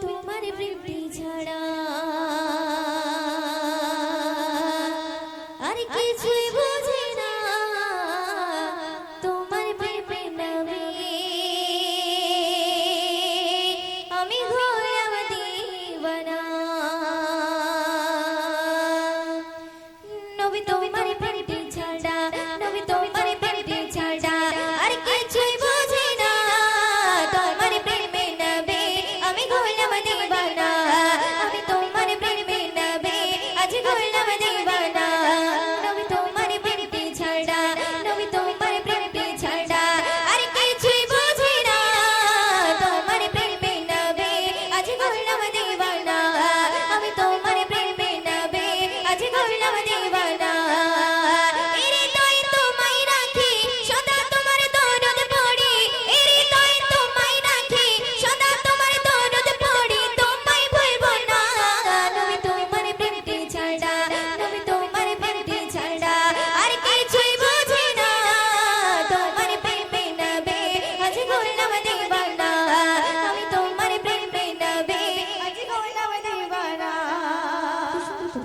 তোমার বৃত্তি ছাড়া আর কিছুই দিওয়ানা আমি তোমার প্রেমে নবে আজ গোলা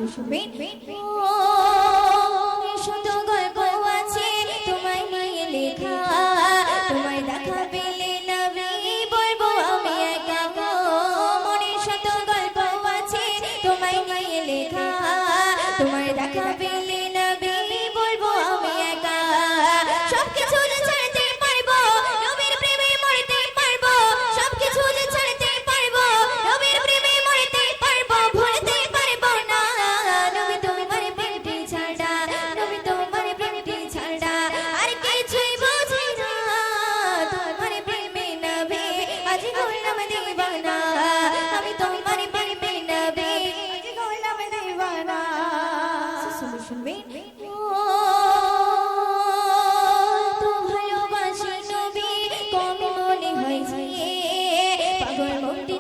বসবে শুধু গল্প আছে তোমায় নিয়ে লেখা তোমায় দেখাবে। আমি হয়েছে পাগল মুক্তি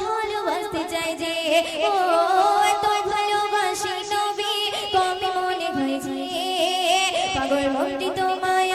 ভালোবাসতে চাই যে। ও তো ভালোবাসি নবী হয়েছে পাগল তোমায়